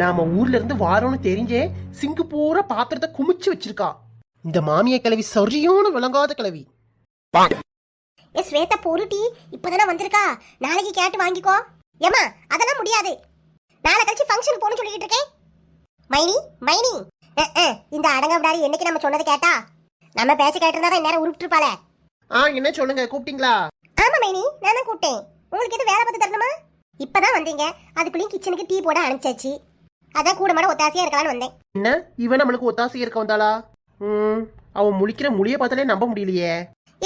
நாம ஊர்ல இருந்து வாரோன்னு தெரிஞ்சே சிங்கப்பூரா பாத்திரத்தை குமிச்சு வச்சிருக்கா. இந்த மாமிய கிளவி சரியான விளங்காத கிளவி ஏ ஸ்வேதா பொருட்டி இப்பதானே வந்திருக்கா? நாளைக்கு கேட்டு வாங்கிக்கோ. ஏமா அதெல்லாம் முடியாது. நாளை கழிச்சு ஃபங்க்ஷனுக்கு போகணும்னு சொல்லிட்டு இருக்கேன். மைனி மைனி. இந்த அடங்க விடாது என்னைக்கு நம்ம சொன்னதை கேட்டா? நம்ம பேச்ச கேட்டிருந்தா தான் நேரம் உருப்பிட்டுருப்பாளே. ஆ என்ன சொல்லுங்க கூப்பிட்டீங்களா? ஆமா மைனி நான் தான் கூப்பிட்டேன். உங்களுக்கு எது வேலை பார்த்து தரணுமா? இப்பதான் வந்தீங்க. அதுக்குள்ளேயும் கிச்சனுக்கு டீ போட அனுப்பிச்சாச்சு. அதான் கூட மாட ஒத்தாசையா இருக்கலாம்னு வந்தேன். என்ன? இவன் நம்மளுக்கு ஒத்தாசை இருக்க வந்தாளா? ம் அவன் முழிக்கிற முடிய பார்த்தாலே நம்ப முடியலையே.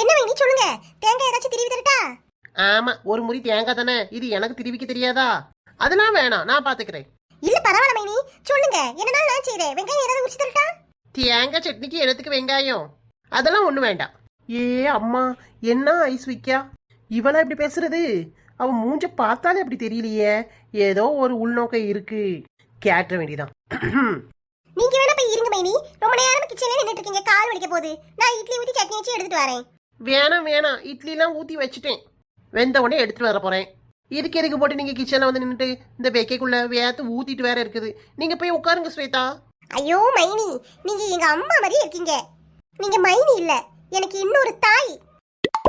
என்ன மைனி சொல்லுங்க? தேங்காய் ஏதாச்சும் திருவி தரட்டா? ஆமா ஒரு முறி தேங்காய் தானே. இது எனக்கு திருவிக்க தெரியாதா? அதெல்லாம் வேணாம் நான் பாத்துக்கிறேன். இல்ல பரவாயில்ல மைனி. சொல்லுங்க. என்னனாலும் நான் செய்றேன்? வெங்காயம் ஏதாவது உரிச்சு தரட்டா? தேங்காய் சட்னிக்கு இடத்துக்கு வெங்காயம்? அதெல்லாம் ஒண்ணு வேண்டாம். ஏ அம்மா என்ன ஐஸ் விக்கா இவளா இப்படி பேசுறது? அவ மூஞ்ச பார்த்தாலே அப்படி தெரியலையே. ஏதோ ஒரு உள்நோக்கம் இருக்கு. கேட்ட வேண்டியதான் நீங்க வேணா போய் இருங்க மைனி. ரொம்ப நேரம் கிச்சன்ல நின்னுட்டு இருக்கீங்க. கால் வலிக்க போகுது. நான் இட்லி ஊத்தி சட்னி வச்சு எடுத்துட்டு வரேன். வேணாம் வேணாம். இட்லிலாம் ஊத்தி வச்சுட்டேன். வெந்த உடனே எடுத்துட்டு வர போறேன். இதுக்கு எதுக்கு போட்டு நீங்க கிச்சன்ல வந்து நின்னுட்டு இந்த வெக்கைக்குள்ள வேத்து ஊத்திட்டு வேற இருக்குது. நீங்க போய் உட்காருங்க ஸ்வேதா. ஐயோ மைனி. நீங்க எங்க அம்மா மாதிரி இருக்கீங்க. நீங்க மைனி இல்ல. எனக்கு இன்னொரு தாய்.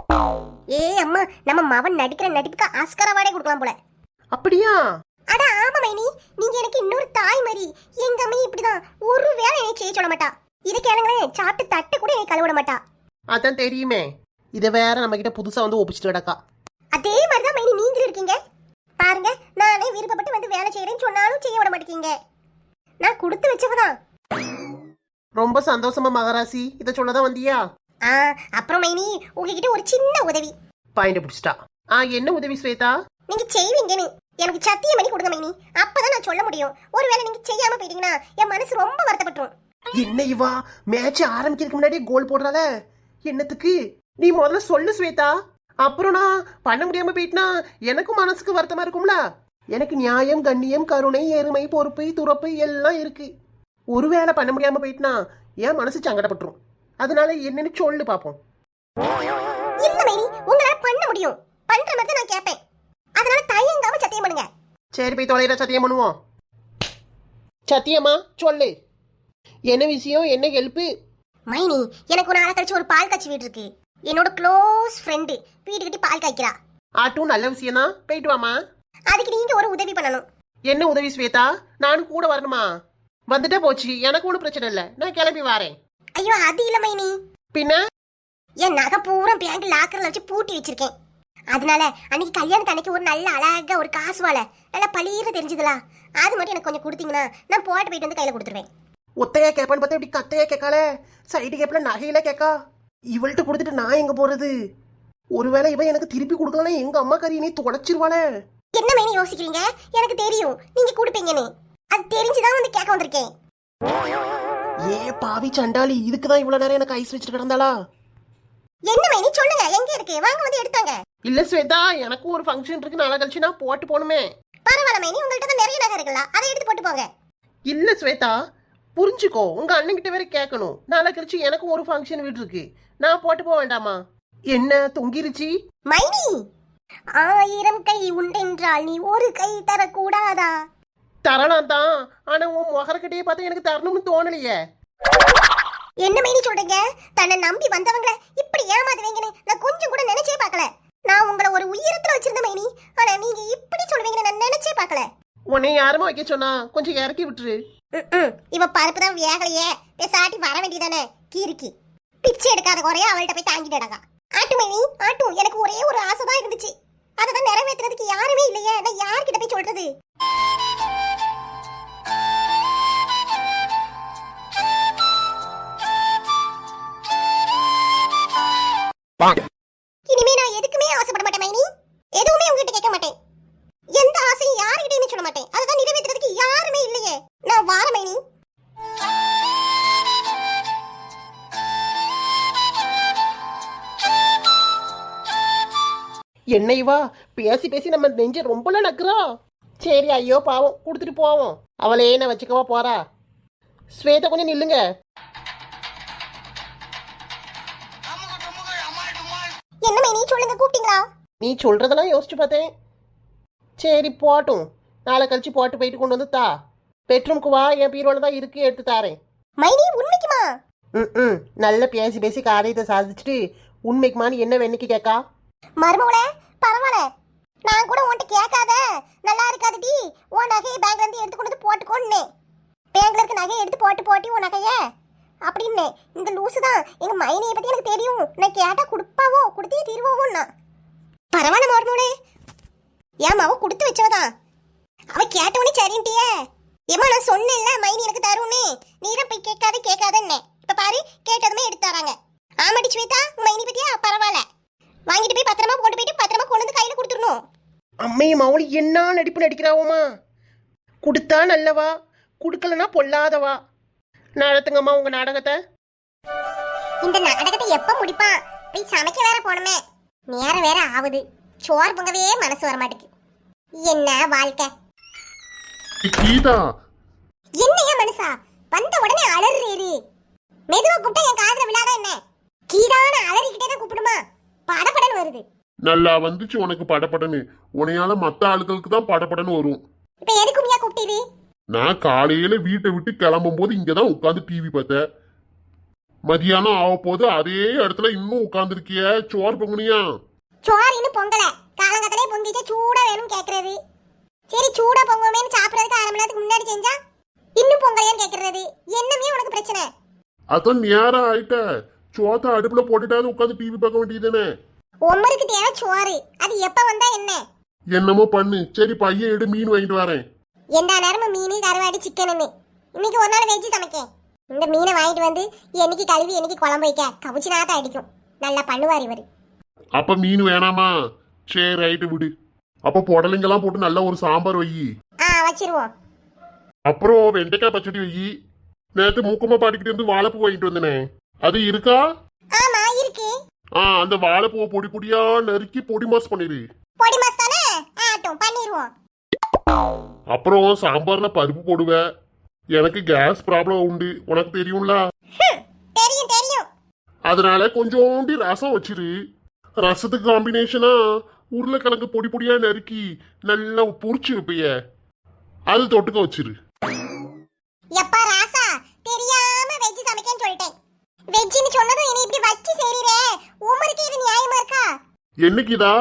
ஏ அம்மா நம்ம மவன் நடிக்கிற நடிப்புக்கு ஆஸ்கர் அவார்டே கொடுக்கலாம் போல. அப்படியா? அட ஆமா மைனி. நீங்க எனக்கு இன்னொரு தாய் மாதிரி. எங்க அம்மா இப்படிதான் ஒரு வேளை என்னை செய்ய சொல்ல மாட்டா. இதை கேளுங்களேன். சாப்பிட்டு தட்டு கூட என்னை கழுவிட மாட்டா. அதான் தெரியுமே. இதை வேற நம்ம கிட்ட புதுசா வந்து ஒப்பிச்சுட்டு கிடக்கா. அதே மாதிரிதான் மைனி நீங்களும் இருக்கீங்க. பாருங்க நானே விருப்பப்பட்டு வந்து வேலை செய்யறேன்னு சொன்னாலும் செய்ய விட மாட்டேங்க நான் கொடுத்து வச்சவதான். ரொம்ப சந்தோஷமா மகராசி. இதை சொல்லதான் வந்தியா? ஆ அப்புறம் மைனி உங்ககிட்ட ஒரு சின்ன உதவி. பாயிண்ட் பிடிச்சிட்டா. ஆ என்ன உதவி ஸ்வேதா? நீங்க செய்வீங்கன்னு. எனக்கு சத்தியம் பண்ணி கொடுங்க மைனி. அப்பதான் நான் சொல்ல முடியும். ஒருவேளை நீங்க செய்யாம போயிட்டீங்கன்னா என் மனசு ரொம்ப வருத்தப்பட்டுரும். என்ன இவா? மேட்ச் ஆரம்பிக்கிறதுக்கு முன்னாடியே கோல் போடுறாள. என்னத்துக்கு? நீ முதல்ல சொல்லு ஸ்வேதா. அப்புறம் நான் பண்ண முடியாம போயிட்டுனா எனக்கும் மனசுக்கு வருத்தமா இருக்கும்ல? எனக்கு நியாயம் கண்ணியம் கருணை எருமை பொறுப்பு துறப்பு எல்லாம் இருக்கு. ஒருவேளை பண்ண முடியாம போயிட்டுனா என் மனசு சங்கடப்பட்டுரும். அதனால என்னன்னு சொல்லு பாப்போம் இல்ல மைனி உங்களால பண்ண முடியும். பண்ற மாதிரி நான் கேட்பேன் அதனால தயங்காம சத்தியம் பண்ணுங்க. சரி போய் தொலைற சத்தியம் பண்ணுவோம். சத்தியமா? சொல்லு. என்ன விஷயம்? என்ன ஹெல்ப்பு மைனி எனக்கு ஒரு நாளை கழிச்சு ஒரு பால் காய்ச்சி வீடு இருக்கு என்னோட க்ளோஸ் ஃப்ரெண்டு வீட்டுக்கிட்ட பால் காய்க்கிறா. ஆட்டும் நல்ல விஷயம் தான் போயிட்டு வாமா அதுக்கு நீங்க ஒரு உதவி பண்ணணும். என்ன உதவி ஸ்வேதா? நானும் கூட வரணுமா? வந்துட்டே போச்சு. எனக்கு ஒன்றும் பிரச்சனை இல்லை. நான் கிளம்பி வரேன். ஐயோ அது இல்ல மைனி. பின்ன? என் நகை பூரா பேங்க் லாக்கர்ல வச்சு பூட்டி வச்சிருக்கேன். அதனால அன்னைக்கு கல்யாணத்து அன்னைக்கு ஒரு நல்ல அழகா ஒரு காசு வாழை. நல்லா பளிர தெரிஞ்சதுலா. அது மட்டும் எனக்கு கொஞ்சம் கொடுத்தீங்கன்னா நான் போட்டு போயிட்டு வந்து கையில கொடுத்துருவேன். ஒத்தையா கேட்பான்னு பார்த்தா இப்படி கத்தையா கேட்காளே? சைடு கேப்ல நகையில கேட்கா. இவள்கிட்ட கொடுத்துட்டு நான் எங்க போறது? ஒருவேளை இவன் எனக்கு திருப்பி கொடுக்கலாம் எங்க அம்மா கறி நீ தொலைச்சிருவாளே என்ன மைனி யோசிக்கிறீங்க? எனக்கு தெரியும். நீங்க கொடுப்பீங்கன்னு. அது தெரிஞ்சுதான் வந்து கேட்க வந்திருக்கேன். ஏ பாவி சண்டாளி இதுக்கு தான் இவ்வளவு நேரம் எனக்கு ஐஸ் வச்சுட்டு கிடந்தாளா? என்ன மைனி சொல்லுங்க எங்க இருக்கு? வாங்க வந்து எடுத்தாங்க இல்ல ஸ்வேதா எனக்கும் ஒரு ஃபங்க்ஷன் இருக்கு நாளை கழிச்சு நான் போட்டு போகணுமே. பரவாயில்ல மைனி உங்கள்கிட்ட தான் நிறைய நகை இருக்குல்ல அதை எடுத்து போட்டு போங்க. இல்ல ஸ்வேதா புரிஞ்சுக்கோ உங்க அண்ணன்கிட்ட வேற கேட்கணும் நாளை கழிச்சு எனக்கும் ஒரு ஃபங்க்ஷன் வீடு இருக்கு. நான் போட்டு போக வேண்டாமா? என்ன தொங்கிருச்சு? மைனி ஆயிரம் கை உண்டென்றால் நீ ஒரு கை தரக்கூடாதா? தரலாம் தான் ஆனா உன் முகரக்கட்டையே பார்த்தா எனக்கு தரணும்னு தோணலையே. என்ன மைனி சொல்றீங்க? தன்னை நம்பி வந்தவங்கள இப்படி ஏமாத்துவீங்கன்னு நான் கொஞ்சம் கூட நினைச்சே பார்க்கல. நான் உங்களை ஒரு உயரத்துல வச்சிருந்த மைனி. ஆனா நீங்க இப்படி சொல்லுவீங்கன்னு நான் நினைச்சே பார்க்கல. உன்னை யாருமா வைக்க சொன்னா கொஞ்சம் இறக்கி விட்டுரு. இவ பருப்பு தான் வேகலையே. பேசாட்டி வர வேண்டியதானே? கீரிக்கி. பிச்சை எடுக்காத குறைய அவள்கிட்ட போய் தாங்கிட்டு ஆட்டு மைனி. ஆட்டு எனக்கு ஒரே ஒரு ஆசை தான் இருந்துச்சு. அதை தான் நிறைவேற்றுறதுக்கு யாருமே இல்லையே. நான் யார்கிட்ட போய் சொல்றது? என்னை வா. பேசி பேசி நம்ம நெஞ்ச ரொம்ப நக்குறா. சரி ஐயோ பாவம். கொடுத்துட்டு போவோம். அவளே என்ன வச்சுக்கவா போறா. ஸ்வேதா கொஞ்சம் நில்லுங்க. நீ சொல்றதெல்லாம் யோசிச்சு பார்த்தேன். சரி போட்டும். நாளை கழிச்சு போட்டு போயிட்டு கொண்டு வந்து தா. பெட்ரூம்க்கு வா. என் பீரோல தான் இருக்கு எடுத்து தாரேன். மைனி உண்மைக்குமா? ம் ம். நல்லா பேசி பேசி காரியத்தை சாதிச்சுட்டு உண்மைக்குமான்னு என்ன வெண்ணிக்கு கேட்கா மருமகளே பரவாயில்ல. நான் கூட உன்கிட்ட கேட்காத. நல்லா இருக்காதுடி உன் நகையை பேங்க்ல இருந்து எடுத்து கொண்டு வந்து போட்டுக்கோன்னு பேங்க்ல இருக்க நகையை எடுத்து போட்டு போட்டி உன் நகைய. அப்படின்னு. இந்த லூசு தான். எங்க மைனியை பத்தி எனக்கு தெரியும். நான் கேட்டா கொடுப்பாவோ கொடுத்தே தீர்வோம் நான் பரவாயில்ல மருமகளே. ஏன் அவ கொடுத்து வச்சவதான். அவ கேட்டவனே சரின்ட்டியே. ஏமா நான் சொன்னேன்ல மைனி எனக்கு தரும்னு. நீ போய் கேட்காத கேட்காதன்னே. இப்ப பாரு கேட்டதுமே எடுத்து தராங்க. ஆமாடி ஸ்வேதா மைனி பத்தியா பரவாயில்ல வாங்கிட்டு போய் பத்திரமா கொண்டு போயிட்டு பத்திரமா கொண்டு வந்து கையில கொடுத்துடணும் அம்மையும் மௌலி என்ன நடிப்பு நடிக்கிறாவோமா கொடுத்தா நல்லவா? கொடுக்கலனா பொல்லாதவா? நடத்துங்கம்மா உங்க நாடகத்தை. இந்த நாடகத்தை எப்ப முடிப்பான் போய் சமைக்க வேற போனமே. நேரம் வேற ஆகுது. சோறு பொங்கவே மனசு வர மாட்டேங்குது என்ன வாழ்க்கை? கீதா. என்னையா மனுஷா? வந்த உடனே அலறுறீரு மெதுவா கூப்பிட்டா என் காதுல விழாதா என்ன? கீதான அலறிக்கிட்டே தான் கூப்பிடுமா? படபடன்னு வருது. நல்லா வந்துச்சு உனக்கு படபடன்னு உனையால மத்த ஆளுகளுக்கு தான் படபடன்னு வரும். இப்ப எதுக்குமியா கூப்பிட்டீரு நான் காலையில வீட்டை விட்டு கிளம்பும் போது இங்கதான் உட்காந்து டிவி பார்த்தேன். மதியானம் ஆக போது அதே இடத்துல இன்னும் உட்காந்துருக்கிய சோறு பொங்குனியா? சோறு இன்னும் பொங்கல. காலங்கத்திலே பொங்கிட்டு சூடா வேணும் கேக்குறது. சரி சூடா பொங்குமேன்னு சாப்பிடறதுக்கு அரை மணி நேரத்துக்கு முன்னாடி செஞ்சா இன்னும் பொங்கலையான்னு கேக்குறது. என்னமே உனக்கு பிரச்சனை? அதான் நேரம் ஆயிட்ட. சோத்தை அடுப்புல போட்டுட்டாவது உட்காந்து டிவி பார்க்க வேண்டியதுதானே? உமருக்கு தேவை சோறு? அது எப்ப வந்தா என்ன? என்னமோ பண்ணு. சரி பையன் எடு மீன் வாங்கிட்டு வரேன். எந்த நேரமும் மீன் கருவாடு சிக்கனுன்னு. இன்னைக்கு ஒரு நாள் வெஜ்ஜு சமைக்கேன். இந்த மீனை வாங்கிட்டு வந்து என்னைக்கு கழுவி என்னைக்கு குழம்பு வைக்க கவுச்சி நாத்த அடிக்கும். நல்லா பண்ணுவார் இவர். அப்ப மீன் வேணாமா? சரி ரைட்டு விடு. அப்ப புடலைங்கெல்லாம் போட்டு நல்ல ஒரு சாம்பார் வை ஆ வச்சிருவோம். அப்புறம் வெண்டைக்காய் பச்சடி வை நேத்து மூக்கமா பாடிக்கிட்டு இருந்து வாழைப்பூ வாங்கிட்டு வந்தனே. அது இருக்கு? ஆ அந்த வாழைப்பூவை பொடி பொடியா நறுக்கி பொடி மாஸ் பண்ணிடு பொடி மாஸ் தானே? ஆட்டும் பண்ணிடுவோம் அப்புறம் சாம்பார்ல பருப்பு போடுவேன் எனக்கு கேஸ் ப்ராப்ளம் உண்டு. உனக்கு தெரியும்ல? தெரியும் தெரியும். அதனால கொஞ்சோண்டி ரசம் வச்சிரு. ரசத்துக்கு காம்பினேஷனா உருளைக்கிழங்கு பொடி பொடியா நறுக்கி நல்லா பொரிச்சு வைப்பிய அது தொட்டுக்க வச்சிரு எப்பா ராசா தெரியாம வெஜ் சமைக்கேன்னு சொல்லிட்டேன் வெஜ்ஜுன்னு சொன்னதும் இனி இப்படி வச்சு செய்றீரே உமருக்கு இது நியாயமா இருக்கா என்னைக்குதா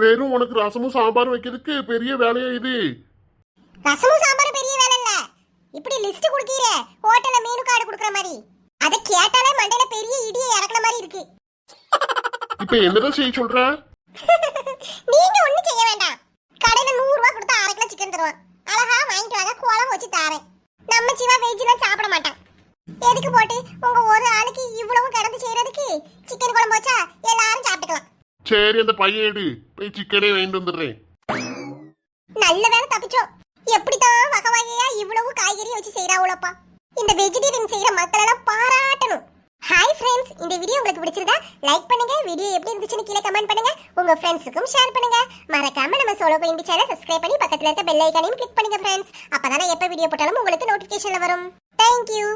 வெறும் உனக்கு ரசமும் சாம்பாரும் வைக்கிறதுக்கு பெரிய வேலையா இது? ரசமும் சாம்பாரும் பெரிய வேலை இல்ல. இப்படி லிஸ்ட் குடுக்கீரே ஹோட்டல்ல மீனு கார்டு குடுக்குற மாதிரி. அத கேட்டாலே மண்டையில பெரிய இடியை இறக்குன மாதிரி இருக்கு. இப்ப என்னதான் செய்ய சொல்ற? நீங்க ஒண்ணும் செய்ய வேண்டாம். கடையில நூறு ரூபாய் கொடுத்தா அரை கிலோ சிக்கன் தருவான். அழகா வாங்கிட்டு வாங்க குழம்பு வச்சு தாரேன். நம்ம சிவா வெஜ்லாம் சாப்பிட மாட்டான். எதுக்கு போட்டு உங்க ஒரு ஆளுக்கு இவ்வளவு கடந்து செய்யறதுக்கு சிக்கன் குழம்பு வச்சா எல்லாரும் சாப்பிட்டுக்கலாம். சரி அந்த பையன் எடு. போய் சிக்கனே வாங்கிட்டு வந்துடுறேன். நல்ல வேலை தப்பிச்சோம் எப்படித்தான் வகை வகையா இவ்வளவு காய்கறி வச்சு செய்யறாங்களோப்பா இந்த வெஜிடேரியன் செய்யற மக்கள் எல்லாம் பாராட்டணும். ஹாய் ஃப்ரெண்ட்ஸ் இந்த வீடியோ உங்களுக்கு பிடிச்சிருந்தா லைக் பண்ணுங்க. வீடியோ எப்படி இருந்துச்சுன்னு கீழே கமெண்ட் பண்ணுங்க. உங்க ஃப்ரெண்ட்ஸுக்கும் ஷேர் பண்ணுங்க. மறக்காம நம்ம சோலோ கோயிந்தி சேனல் சப்ஸ்கிரைப் பண்ணி பக்கத்துல இருக்க பெல் ஐக்கானையும் கிளிக் பண்ணுங்க ஃப்ரெண்ட்ஸ் அப்பதான் எப்ப வீடியோ போட்டாலும் உங்களுக்கு நோட்டிபிகேஷன்ல வரும். தேங்க்யூ